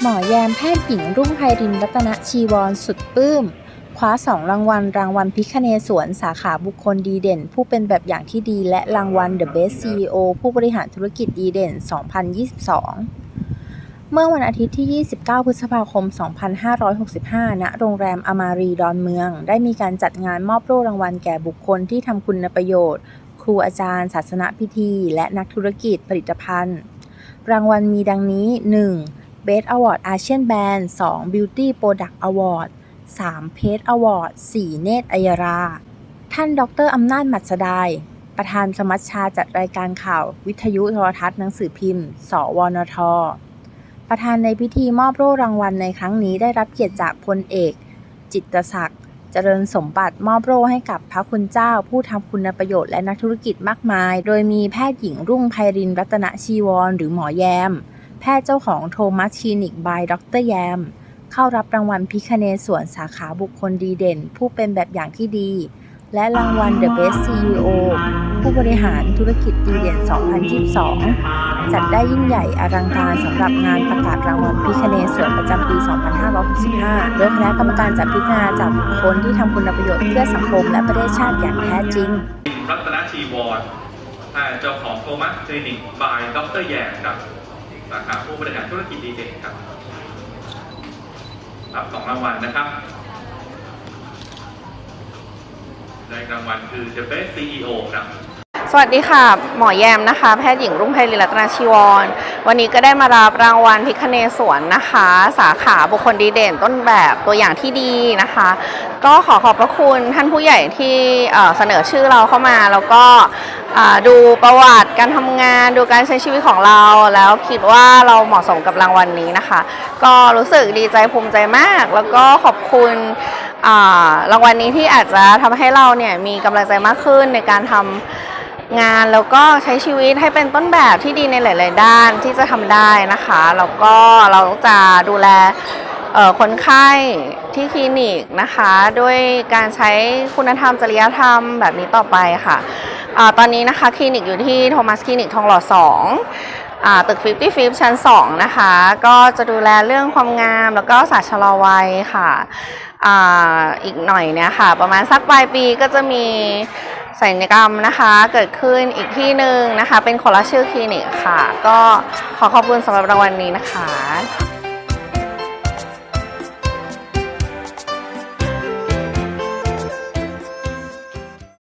หมอแยมแพทย์หญิงรุ่งไพรินรัตนชีวรสุดปลื้ม คว้า2รางวัล รางวัลพิคเนศวรสาขาบุคคลดีเด่น ผู้เป็นแบบอย่างที่ดีและรางวัล The Best CEO ผู้บริหารธุรกิจดีเด่น 2022 เมื่อวันอาทิตย์ที่ 29 พฤษภาคม 2565 ณ โรงแรมอมารีดอนเมือง ได้มีการจัดงานมอบโล่รางวัลแก่บุคคลที่ทำคุณประโยชน์ ครูอาจารย์ ศาสนพิธี และนักธุรกิจผลิตภัณฑ์ รางวัลมีดังนี้ 1. Best Award Asian Band 2. Beauty Product Award 3. Page Award 4. เนตรอัยรา ท่านดรอำนาจมัดสดาย ประธานสมัชชาจัดรายการข่าว วิทยุโทรทัศน์หนังสือพิมพ์ สวนท ประธานในพิธีมอบโล่รางวัลในครั้งนี้ได้รับเกียรติจากพลเอก จิตศักดิ์ เจริญสมบัติมอบโล่ให้กับพระคุณเจ้า ผู้ทำคุณประโยชน์และนักธุรกิจมากมาย โดยมีแพทย์หญิงรุ่งไพรินรัตนชีวร หรือหมอแยม แพทย์เจ้าของโทมัสคลินิกบายด็อกเตอร์แยม เข้ารับรางวัลพิคเนศวนสาขาบุคคลดีเด่น ผู้เป็นแบบอย่างที่ดี และรางวัล The Best CEO ผู้บริหารธุรกิจดีเด่น 2022 จัดได้ยิ่งใหญ่อลังการสำหรับงานประกาศรางวัลพิคเนศวรประจำปี 2565 โดยคณะกรรมการจะพิจารณาจากบุคคลที่ทำคุณประโยชน์เพื่อสังคมและประเทศชาติอย่างแท้จริง รัตนชีวรอ่าเจ้าของโทมัสคลินิกบายดรแยมครับสาขาผู้บริหารธุรกิจดีเด่นครับ รับสองรางวัลนะครับ ได้รางวัลคือ The Best CEO ครับสวัสดีค่ะ หมอแยมนะคะ แพทย์หญิงรุ่งไพริรัตนาชีวร วันนี้ก็ได้มารับรางวัลพิคเนศวรนะคะ สาขาบุคคลดีเด่นต้นแบบตัวอย่างที่ดีนะคะ ก็ขอขอบพระคุณท่านผู้ใหญ่ที่เสนอชื่อเราเข้ามา แล้วก็ดูประวัติการทำงานดูการใช้ชีวิตของเรา แล้วคิดว่าเราเหมาะสมกับรางวัลนี้นะคะ ก็รู้สึกดีใจภูมิใจมาก แล้วก็ขอบคุณ รางวัลนี้ที่อาจจะทำให้เราเนี่ยมีกำลังใจมากขึ้นในการทำงานแล้วก็ใช้ชีวิตให้เป็นต้นแบบที่ดีในหลาย ๆ ด้านที่จะทำได้นะคะแล้วก็เราจะดูแลคนไข้ที่คลินิกนะคะด้วยการใช้คุณธรรมจริยธรรมแบบนี้ต่อไปค่ะอตอนนี้นะคะคลินิกอยู่ที่โทมัสคลินิกทองหล่อ2อตึก50ฟิชั้น 2 นะคะ ก็จะดูแลเรื่องความงามแล้วก็ศาสตร์ชะลอวัยค่ะ อ,อีกหน่อยเนี่ยค่ะ ประมาณสักปลายปีก็จะมีศัลยกรรมนะคะ เกิดขึ้นอีกที่หนึ่งนะคะ เป็นคนละชื่อคลินิกค่ะ ก็ขอขอบคุณสำหรับรางวัลนี้นะคะ